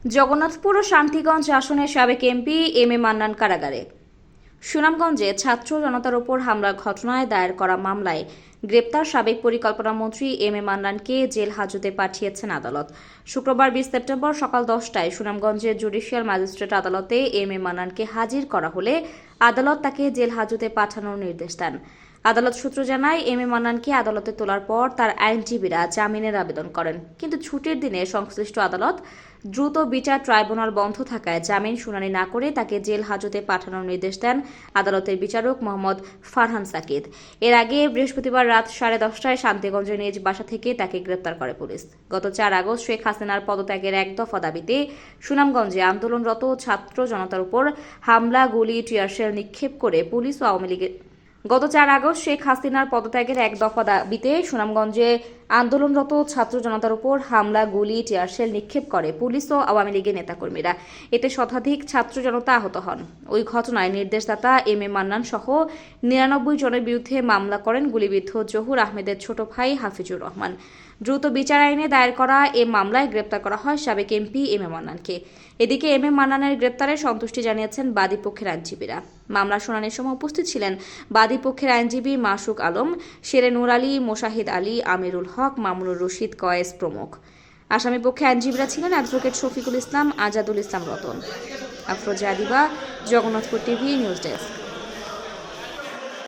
জগন্নাথপুর ও শান্তিগঞ্জ আসনের সাবেক MP M A Mannan কারাগারে। সুনামগঞ্জে ছাত্র জনতার ওপর হামলার ঘটনায় দায়ের করা মামলায় গ্রেপ্তার সাবেক পরিকল্পনা মন্ত্রী এম এ মান্নানকে জেল হাজতে পাঠিয়েছেন আদালত। শুক্রবার বিশ সেপ্টেম্বর সকাল দশটায় সুনামগঞ্জের জুডিশিয়াল ম্যাজিস্ট্রেট আদালতে এম এ মান্নানকে হাজির করা হলে আদালত তাকে জেল হাজতে পাঠানোর নির্দেশ দেন। আদালত সূত্র জানায় এম এ মান্নানকে আদালতে তোলার পর তার আইনজীবীরা জামিনের আবেদন করেন। কিন্তু ছুটির দিনে সংশ্লিষ্ট আদালত দ্রুত বিচার ট্রাইব্যুনাল বন্ধ থাকায় জামিন শুনানি না করে তাকে জেল হাজতে পাঠানোর নির্দেশ দেন আদালতের বিচারক মোহাম্মদ ফারহান সাকিদ। এর আগে বৃহস্পতিবার রাত সাড়ে দশটায় শান্তিগঞ্জের নিজ বাসা থেকে তাকে গ্রেপ্তার করে পুলিশ। গত চার আগস্ট শেখ হাসিনার পদত্যাগের এক দফা দাবিতে সুনামগঞ্জে আন্দোলনরত ছাত্র জনতার উপর হামলা, গুলি, টিয়ারশেল নিক্ষেপ করে পুলিশ ও আওয়ামী লীগের গত চার আগস্ট শেখ হাসিনার পদত্যাগের এক দফা দাবিতে সুনামগঞ্জে আন্দোলনরত ছাত্র জনতার উপর হামলা, গুলি, টিয়ারশেল নিক্ষেপ করে পুলিশ ও আওয়ামী লীগের নেতাকর্মীরা। এতে শতাধিক ছাত্র জনতা আহত হন। ওই ঘটনায় নির্দেশদাতা এম এ মান্নান সহ নিরানব্বই জনের বিরুদ্ধে মামলা করেন গুলিবিদ্ধ জহুর আহমেদের ছোট ভাই হাফিজুর রহমান। দ্রুত বিচার আইনে দায়ের করা এ মামলায় গ্রেপ্তার করা হয় সাবেক এমপি এম এ মান্নানকে। এদিকে এম এ মান্নানের গ্রেপ্তারে সন্তুষ্টি জানিয়েছেন বাদী পক্ষের আইনজীবীরা। মামলা শুনানির সময় উপস্থিত ছিলেন বাদী পক্ষের আইনজীবী মাসুক আলম, শেরে নুর আলী, মোশাহিদ আলী, আমিরুল হক মামুনুর রশিদ কয়েস প্রমুখ। আসামিপক্ষে আইনজীবীরা ছিলেন advocate Shafiqul Islam, Azadul Islam Ratan. Afroza Adiba, Jagannathpur TV, news desk.